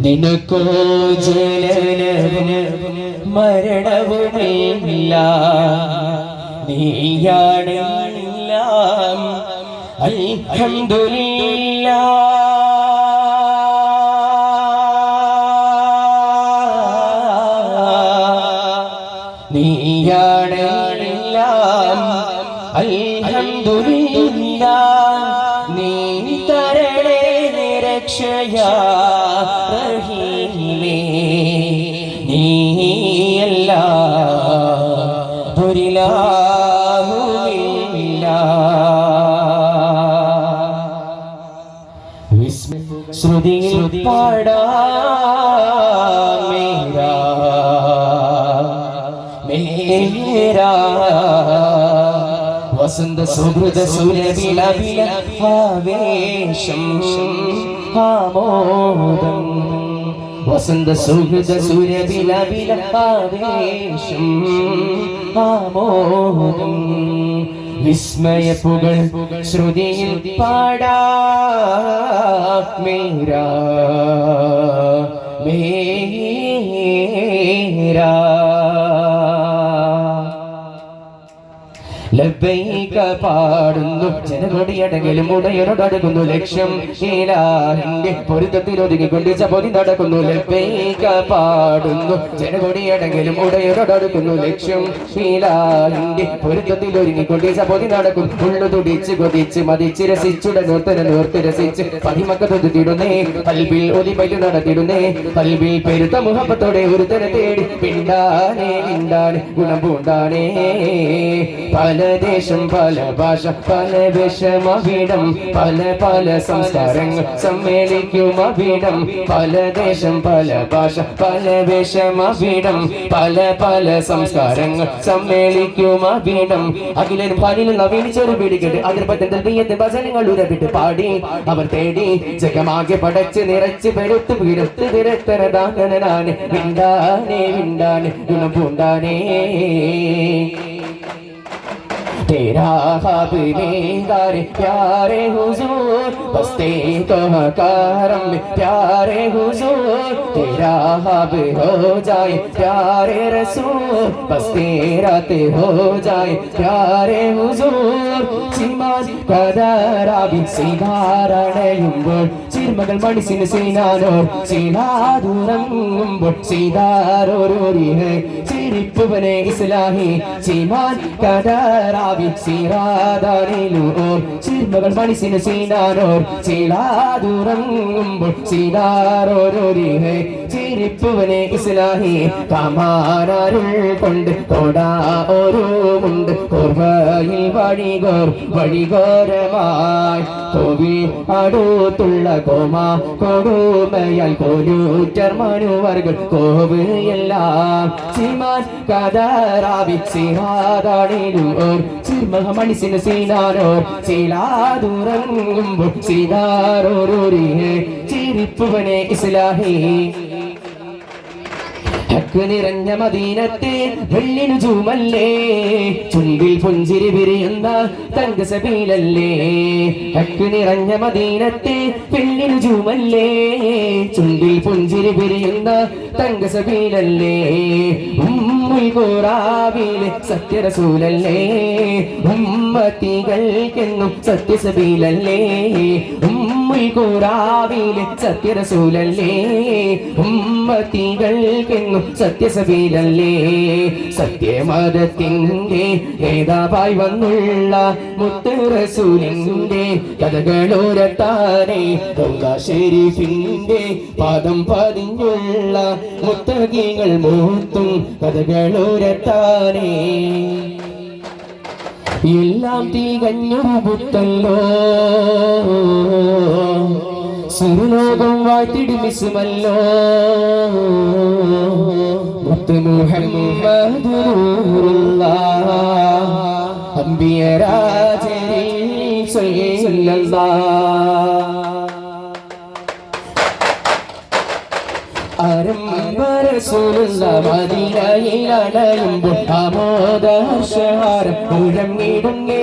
നിനക്കോ ജനനവും മരണവുമില്ല. നീയാണില്ല. അൽഹംദുലില്ലാ. നീയാണ് അൽഹംദുലില്ലാ. നീ തരണേ നിരക്ഷയാ. റഹീമേ നീയല്ല ദുരിലാഹുമില്ല ശ്രുതിയിൽ പാടാ മേരാ മേരാ. വസന്ത സുഹൃത സുരവില വില ആവേശം. ആമോദം വസന്ത സുഹൃത സുരവില വിലപ്പാവേശം. ആമോദം. വിസ്മയ പുകൾ ശ്രുതിയിൽ പാടാ. മേരാ. മേരാ. ലബൈക പാടുന്നു. ജനകൊടിയടങ്ങിലും ഉടയനോടടുക്കുന്നു ലക്ഷ്യം. ഈലാഹിന്റെ പൊരുത്തത്തിൽ ഒതുങ്ങിക്കൊണ്ട് ചപതി നടക്കുന്നു. ലബൈക പാടുന്നു. ജനകൊടിയടങ്ങിലും ഉടയനോടടുക്കുന്നു ലക്ഷ്യം. ഈലാഹിന്റെ പൊരുത്തത്തിൽ ഒരുങ്ങിക്കൊണ്ട് ചപതി നടക്കും ഉള്ളു തുടിച്ച് കൊതിച്ച് മതിച്ച് രസിച്ചുട നൂർത്തന നൂർത്ത് രസിച്ച് പതിമക്ക തിടുന്നേ പൽബിൽ ഒലിമയിൽ നടത്തിടുന്നേ. പൽബിൽ പെരുത്ത മുഹപ്പത്തോടെ ഒരു തന തേടി പിണ്ടാനേ പിണ്ടാനെ ഗുണം പൂണ്ടാനേ. ദേശം പല ഭാഷ പല വിഷമവിടം പല പല സംസ്കാരങ്ങൾ സമ്മേളിക്കും അവിടം. പല ദേശം പല ഭാഷ പല വിഷമവിടം പല പല സംസ്കാരങ്ങൾ സമ്മേളിക്കും അവിടം. അഖിലനും പാലിനും നവീനിച്ചൊരു പിടിക്കട്ട് പറ്റുന്ന തെയ്യത്തെ ഭജനങ്ങൾ ഉരവിട്ട് പാടി. അവർ തേടി ജഗമാകെ പടച്ച് നിറച്ച് പെരുത്ത് പിരുത്ത് തിരത്തരദാനനാണ് വിണ്ടാനേ വിണ്ടാനെ ഗുണം പൂണ്ടാനേ तेरा खाब में गारे प्यारे हुजूर। बसते तो करम प्यारे हुजूर। तेरा खाब हो जाए, प्यारे रसूल। बसते रात हो जाए, प्यारे हुजूर। सीमाज कदर आबी सिंगारण उंगुर सिर मगल मणि सिन सिनानो सीना दूरम उंगुर सीधा रोरोरी है। सिरिप बने इस्लाही। सीमाज कदर കദറാവി സീറാദാനിലൂർ ചിർമകൾ മണിസിന് സീനാനോർ. സീലാദൂരങ്ങുമ്പോൾ സീതാരോരോരിഹ് ചിരിപ്പുവനെ ഇസ്ലാഹി കമാനാരുൾ കൊണ്ട് തോടാ ഓരോമുണ്ട്. കോർവയിൽ വഴികോർ വഴികോരമായി. കോവിൽ അടുത്തുള്ള കോമ കൊടുമയാൽ കോലൂറ്റർ മനുവർകൾ കോവ് എല്ലാം. കഥ റാവി സിഹാദാണിലൂർ ചിർമഹ മണിസിന് സീനാരോ? സീലാദൂരങ്ങുമ്പോൾ സീതാരോരൂരിഹേ ചിരിപ്പുവനെ ഇസ്ലാഹി. ഹക്ക് നിറഞ്ഞ മദീനത്തെ വെള്ളിനു ചൂമല്ലേ? ചുണ്ടിൽ പുഞ്ചിരി വിരിയുന്ന തങ്കസബീലല്ലേ ഹക്ക് നിറഞ്ഞ മദീനത്തെ വെള്ളിനു ചൂമല്ലേ? ചുണ്ടിൽ പുഞ്ചിരി വിരിയുന്ന തങ്കസബീലല്ലേ ഉമ്മുൽ ഖുറാവിലെ സത്യരസൂലല്ലേ? ഉമ്മത്തികൾക്കെന്നും സത്യസബീലല്ലേ? ഉമ്മുൽ ഖുറാവിലെ സത്യരസൂലല്ലേ? ഉമ്മത്തികൾക്കെന്നും സത്യസബീലല്ലേ സത്യമതത്തിന്റെ നേതാവായി വന്നുള്ള മുത്തുറസൂലിന്റെ കഥകളോരത്താനെ ഷെരീഫിന്റെ പാദം പതിഞ്ഞുള്ള മുത്തകീങ്ങൾ മൂത്തും കഥകളോരത്താനെ. എല്ലാം തികഞ്ഞു പുത്തല്ലോ. മുത്ത് മുഹമ്മദ് അമ്പിയരാജരി അരമ്പരസൂലുള്ള മദീനയിൽ അടയുമ്പോൾ ആമോദഹർഷഹാരം മുഴങ്ങിടുങ്ങേ